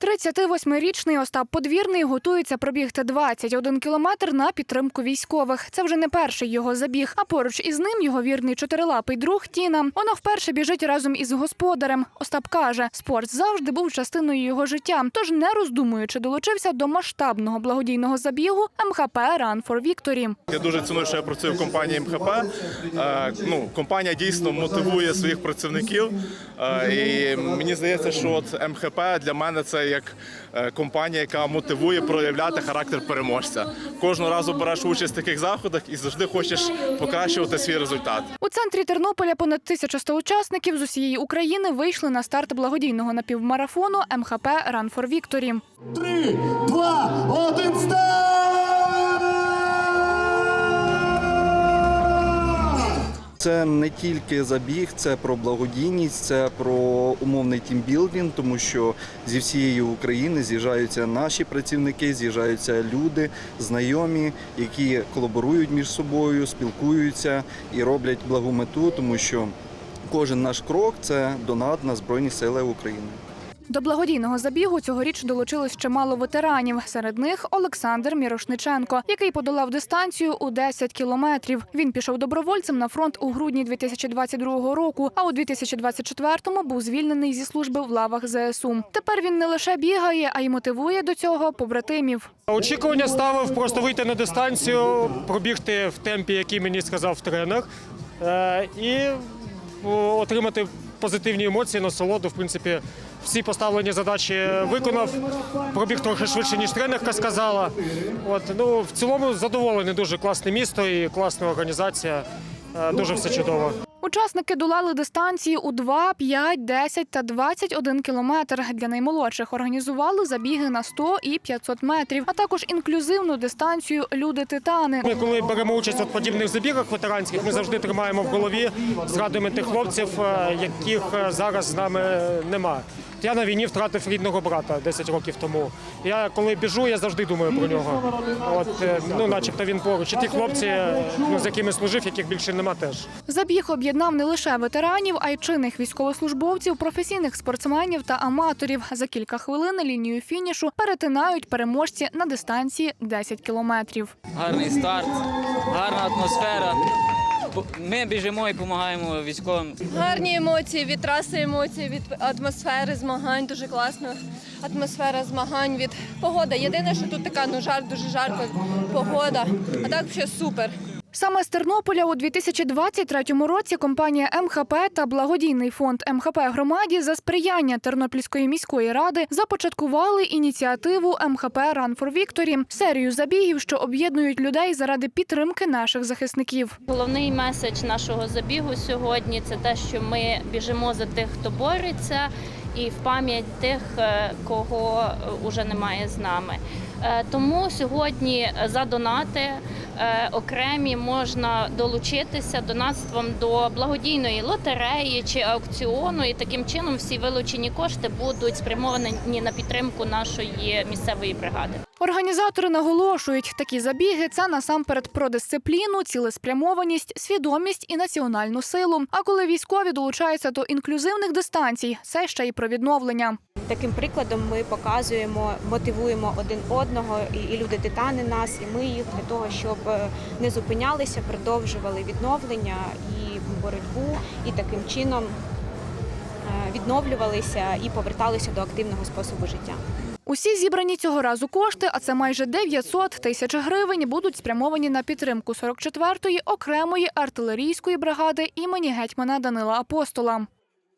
38-річний Остап Подвірний готується пробігти 21 кілометр на підтримку військових. Це вже не перший його забіг. А поруч із ним його вірний чотирилапий друг Тіна. Вона вперше біжить разом із господарем. Остап каже, спорт завжди був частиною його життя. Тож, не роздумуючи, долучився до масштабного благодійного забігу МХП Run for Victory. Я дуже ціную, що я працюю в компанії МХП. Е, Ну, компанія дійсно мотивує своїх працівників. Е, І мені здається, що от МХП для мене це як е, компанія, яка мотивує проявляти характер переможця. Кожного разу береш участь в таких заходах і завжди хочеш покращувати свій результат. У центрі Тернополя понад 1100 учасників з усієї України вийшли на старт благодійного напівмарафону МХП Run for Victory. Три, два, Це не тільки забіг, це про благодійність, це про умовний тімбілдінг, тому що зі всієї України з'їжджаються наші працівники, з'їжджаються люди, знайомі, які колаборують між собою, спілкуються і роблять благу мету, тому що кожен наш крок це донат на Збройні Сили України. До благодійного забігу цьогоріч долучилось чимало ветеранів. Серед них Олександр Мірошниченко, який подолав дистанцію у 10 кілометрів. Він пішов добровольцем на фронт у грудні 2022 року, а у 2024-му був звільнений зі служби в лавах ЗСУ. Тепер він не лише бігає, а й мотивує до цього побратимів. Очікування ставив просто вийти на дистанцію, пробігти в темпі, який мені сказав тренер, е, і отримати позитивні емоції, насолоду. В принципі, всі поставлені задачі виконав. Пробіг трохи швидше, ніж тренерка сказала. От, ну, в цілому задоволений, дуже класне місто і класна організація. Е, Дуже все чудово. Учасники долали дистанції у 2, 5, 10 та 21 кілометр. Для наймолодших організували забіги на 100 і 500 метрів, а також інклюзивну дистанцію люди-титани. Ми коли беремо участь у подібних забігах ветеранських, ми завжди тримаємо в голові, згадуємо тих хлопців, е, яких е, зараз з нами нема. Я на війні втратив рідного брата 10 років тому. Я коли біжу, я завжди думаю про нього. От е, ну, начебто він поруч. І ті хлопці, ну, з якими служив, яких більше нема теж. Забіг об'єднав не лише ветеранів, а й чинних військовослужбовців, професійних спортсменів та аматорів. За кілька хвилин лінію фінішу перетинають переможці на дистанції 10 кілометрів. гарний старт, гарна атмосфера. Ми біжимо і допомагаємо військовим. Гарні емоції від траси, емоції від атмосфери змагань. Дуже класна атмосфера змагань від погода. Єдине, що тут така ну жар, дуже жарко погода. А так все супер. Саме з Тернополя у 2023 році компанія МХП та благодійний фонд МХП громаді за сприяння Тернопільської міської ради започаткували ініціативу МХП Run for Victory – серію забігів, що об'єднують людей заради підтримки наших захисників. Головний меседж нашого забігу сьогодні це те, що ми біжимо за тих, хто бореться, і в пам'ять тих, е, кого вже немає з нами. Е, Тому сьогодні за донати е, окремі можна долучитися донатством до благодійної лотереї чи аукціону, і таким чином всі вилучені кошти будуть спрямовані на підтримку нашої місцевої бригади. Організатори наголошують, такі забіги це насамперед про дисципліну, цілеспрямованість, свідомість і національну силу. А коли військові долучаються до інклюзивних дистанцій, це ще й про відновлення. Таким прикладом ми показуємо, мотивуємо один одного, і, люди титани нас, і ми їх для того, щоб е, не зупинялися, продовжували відновлення і боротьбу, і таким чином е, відновлювалися і поверталися до активного способу життя. Усі зібрані цього разу кошти, а це майже 900 тисяч гривень, будуть спрямовані на підтримку 44-ї окремої артилерійської бригади імені гетьмана Данила Апостола.